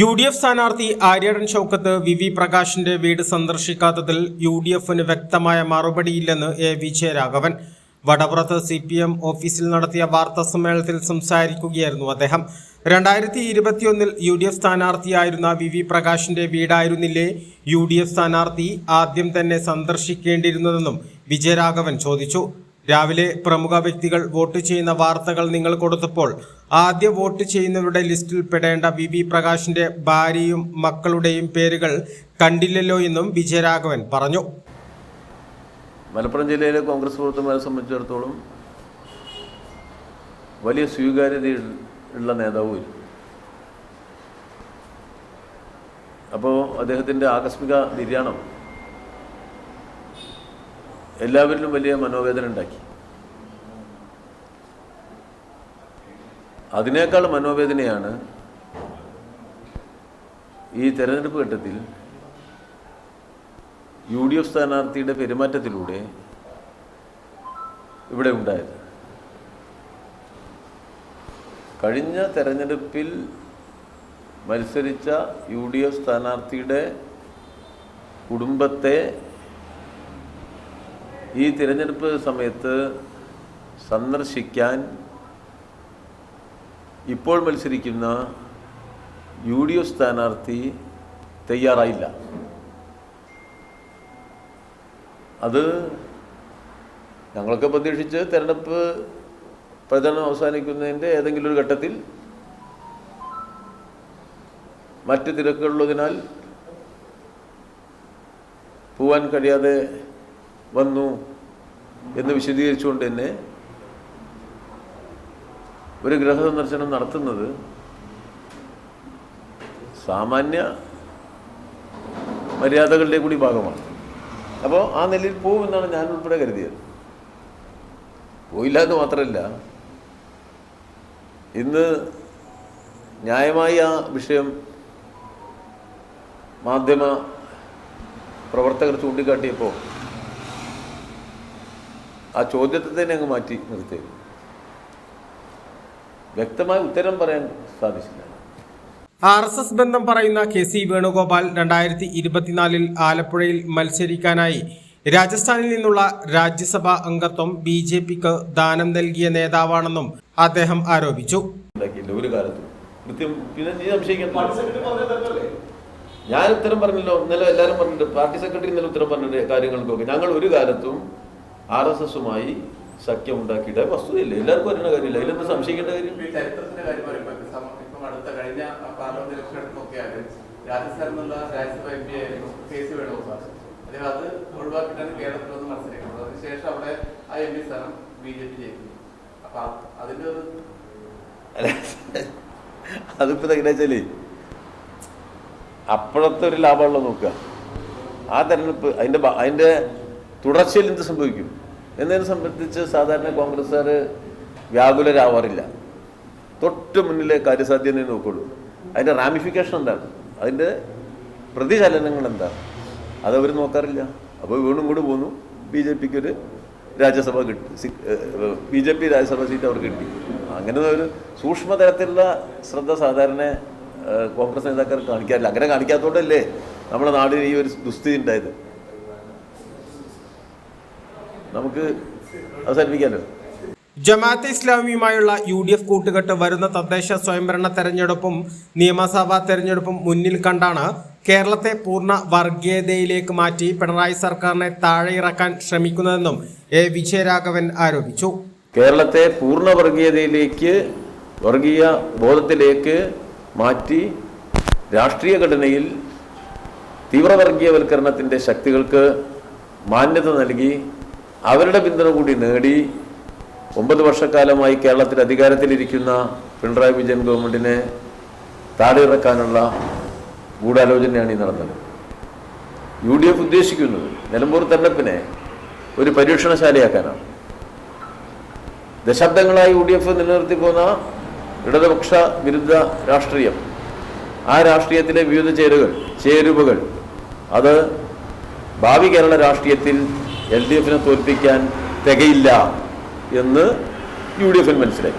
U D F സ്ഥാനാർത്ഥി Aryadan Shoukath V V പ്രകാശിന്റെ വീട് സന്ദർശിക്കാത്തതിൽ യു ഡി എഫിന് വ്യക്തമായ മറുപടിയില്ലെന്ന് എ വിജയരാഘവൻ വടപുറത്ത് സി പി എം ഓഫീസിൽ നടത്തിയ വാർത്താ സമ്മേളനത്തിൽ സംസാരിക്കുകയായിരുന്നു അദ്ദേഹം. രണ്ടായിരത്തി ഇരുപത്തിയൊന്നിൽ യു ഡി എഫ് സ്ഥാനാർത്ഥിയായിരുന്ന വി വി പ്രകാശിന്റെ വീടായിരുന്നില്ലേ? യു ഡി എഫ് സ്ഥാനാർത്ഥി ആദ്യം തന്നെ സന്ദർശിക്കേണ്ടിയിരുന്നതെന്നും വിജയരാഘവൻ ചോദിച്ചു. രാവിലെ പ്രമുഖ വ്യക്തികൾ വോട്ട് ചെയ്യുന്ന വാർത്തകൾ നിങ്ങൾ കൊടുത്തപ്പോൾ ആദ്യ വോട്ട് ചെയ്യുന്നവരുടെ ലിസ്റ്റിൽ പെടേണ്ട വി വി പ്രകാശിന്റെ ഭാര്യയും മക്കളുടെയും പേരുകൾ കണ്ടില്ലല്ലോ എന്നും വിജയരാഘവൻ പറഞ്ഞു. മലപ്പുറം ജില്ലയിലെ കോൺഗ്രസ് പ്രവർത്തകരെ സംബന്ധിച്ചിടത്തോളം വലിയ സ്വീകാര്യത ഉള്ള നേതാവും അപ്പോൾ അദ്ദേഹത്തിന്റെ ആകസ്മിക നിര്യാണം എല്ലാവരിലും വലിയ മനോവേദന ഉണ്ടാക്കി. അതിനേക്കാൾ മനോവേദനയാണ് ഈ തെരഞ്ഞെടുപ്പ് ഘട്ടത്തിൽ യു ഡി എഫ് സ്ഥാനാർത്ഥിയുടെ പെരുമാറ്റത്തിലൂടെ ഇവിടെ ഉണ്ടായത്. കഴിഞ്ഞ തെരഞ്ഞെടുപ്പിൽ മത്സരിച്ച യു ഡി എഫ് സ്ഥാനാർത്ഥിയുടെ കുടുംബത്തെ ഈ തിരഞ്ഞെടുപ്പ് സമയത്ത് സന്ദർശിക്കാൻ ഇപ്പോൾ മത്സരിക്കുന്ന യു ഡി എഫ് സ്ഥാനാർത്ഥി തയ്യാറായില്ല. അത് ഞങ്ങളൊക്കെ പ്രതീക്ഷിച്ച് തെരഞ്ഞെടുപ്പ് പ്രചരണം അവസാനിക്കുന്നതിന്റെ ഏതെങ്കിലും ഒരു ഘട്ടത്തിൽ മറ്റ് തിരക്കുകളുള്ളതിനാൽ പോവാൻ കഴിയാതെ വന്നു എന്ന് വിശദീകരിച്ചുകൊണ്ട് തന്നെ ഒരു ഗൃഹസന്ദർശനം നടത്തുന്നത് സാമാന്യ മര്യാദകളുടെ കൂടി ഭാഗമാണ്. അപ്പോൾ ആ നിലയിൽ പോകുമെന്നാണ് ഞാൻ ഉൾപ്പെടെ കരുതിയത്. പോയില്ല എന്ന് മാത്രമല്ല ഇന്ന് ന്യായമായി ആ വിഷയം മാധ്യമ പ്രവർത്തകർ ചൂണ്ടിക്കാട്ടിയപ്പോൾ ആ ചോദ്യത്തെ തന്നെ അങ്ങ് മാറ്റി നിർത്തിയത് വ്യക്തമായ ഉത്തരം പറയാൻ സാധിച്ചില്ല. ആർ എസ് എസ് ബന്ധം പറയുന്ന കെ സി വേണുഗോപാൽ രണ്ടായിരത്തി ഇരുപത്തിനാലിൽ ആലപ്പുഴയിൽ മത്സരിക്കാനായി രാജസ്ഥാനിൽ നിന്നുള്ള രാജ്യസഭാ അംഗത്വം ബി ജെ പിക്ക് ദാനം നൽകിയ നേതാവാണെന്നും അദ്ദേഹം ആരോപിച്ചു. ഒരു കാലത്തും. കൃത്യം പിന്നെ നീ സംശയിക്കാൻ ഞാൻ ഉത്തരം പറഞ്ഞല്ലോ. ഇന്നലെ എല്ലാവരും പറഞ്ഞിട്ടുണ്ട്. പാർട്ടി സെക്രട്ടറി ഇന്നലെ ഉത്തരം പറഞ്ഞിട്ട് കാര്യങ്ങൾക്കൊക്കെ. ഞങ്ങൾ ഒരു കാലത്തും ആർ എസ് എസുമായി സഖ്യം ഉണ്ടാക്കിയിട്ട് വസ്തുതയില്ല. എല്ലാവർക്കും അറിയുന്ന കാര്യമില്ല. അതിലൊന്നും സംശയിക്കേണ്ട കാര്യം? ഈ ചരിത്രത്തിന്റെ കാര്യം പറയുമ്പോൾ ഇപ്പം അടുത്ത കഴിഞ്ഞ പാർലമെന്റ് ഇലക്ഷൻ എടുത്ത് നോക്കിയാൽ രാജസ്ഥാനിൽ നിന്നുള്ള രാജ്യസഭ എം പി ആയിരുന്നു കെ സി വേണുഗോപാൽ അദ്ദേഹം അത് ഒഴിവാക്കിയിട്ടാണ് കേരളത്തിൽ വന്ന് മത്സരിക്കുന്നത്. അതിനുശേഷം അവിടെ ആ എം പി സ്ഥാനം ബി ജെ പി ജയിക്കുന്നു. അപ്പൊ അതിന്റെ ഒരു അല്ല, അതിപ്പോ എങ്ങനെ വെച്ചാലേ അപ്പോഴത്തെ ഒരു ലാഭമുള്ള നോക്കുക. ആ തെരഞ്ഞെടുപ്പ് അതിന്റെ അതിന്റെ തുടർച്ചയിൽ എന്ത് സംഭവിക്കും? എന്നതിനെ സംബന്ധിച്ച് സാധാരണ കോൺഗ്രസ്സുകാർ വ്യാകുലരാവാറില്ല. തൊട്ട് മുന്നിലെ കാര്യസാധ്യതയെ നോക്കുള്ളൂ. അതിന്റെ റാമിഫിക്കേഷൻ എന്താണ്? അതിന്റെ പ്രതിചലനങ്ങൾ എന്താണ്? അതവർ നോക്കാറില്ല. അപ്പോൾ വീണ്ടും കൂടി പോന്നു ബി ജെ പിക്ക് ഒരു രാജ്യസഭ കിട്ടി. B J P Rajya Sabha seat അവർക്ക് കിട്ടി. അങ്ങനെ ഒരു സൂക്ഷ്മതരത്തിലുള്ള ശ്രദ്ധ സാധാരണ കോൺഗ്രസ് നേതാക്കൾ കാണിക്കാറില്ല. അങ്ങനെ കാണിക്കാത്തതുകൊണ്ടല്ലേ നമ്മുടെ നാടിന് ഈ ഒരു ദുസ്ഥിതി ഉണ്ടായത്? നമുക്ക് അവസാനിപ്പിക്കാമല്ലോ ജമാഅത്തെ ഇസ്ലാമിയുമായുള്ള യു ഡി എഫ് കൂട്ടുകെട്ട് വരുന്ന തദ്ദേശ സ്വയംഭരണ തെരഞ്ഞെടുപ്പും നിയമസഭാ തെരഞ്ഞെടുപ്പും മുന്നിൽ കണ്ടാണ് കേരളത്തെ പൂർണ വർഗീയതയിലേക്ക് മാറ്റി പിണറായി സർക്കാരിനെ താഴെ താഴെയിറക്കാൻ ശ്രമിക്കുന്നതെന്നും എ വിജയരാഘവൻ ആരോപിച്ചു. കേരളത്തെ പൂർണ വർഗീയതയിലേക്ക് വർഗീയ ബോധത്തിലേക്ക് മാറ്റി രാഷ്ട്രീയ ഘടനയിൽ തീവ്രവർഗീയവൽക്കരണത്തിന്റെ ശക്തികൾക്ക് മാന്യത നൽകി അവരുടെ പിന്തുണ കൂടി നേടി ഒമ്പത് വർഷക്കാലമായി കേരളത്തിൽ അധികാരത്തിലിരിക്കുന്ന പിണറായി വിജയൻ ഗവൺമെന്റിനെ താഴെയിറക്കാനുള്ള ഗൂഢാലോചനയാണ് ഈ നടന്നത്. യു ഡി എഫ് ഉദ്ദേശിക്കുന്നത് നിലമ്പൂർ തെരഞ്ഞെടുപ്പിനെ ഒരു പരീക്ഷണശാലയാക്കാനാണ്. ദശാബ്ദങ്ങളായി യു ഡി എഫ് നിലനിർത്തി പോന്ന ഇടതുപക്ഷ വിരുദ്ധ രാഷ്ട്രീയം ആ രാഷ്ട്രീയത്തിലെ വിവിധ ചേരുകൾ ചേരുവകൾ അത് ഭാവി കേരള രാഷ്ട്രീയത്തിൽ എൽ ഡി എഫിനെ തോൽപ്പിക്കാൻ തികയില്ല എന്ന് യു ഡി എഫിന് മനസ്സിലായി.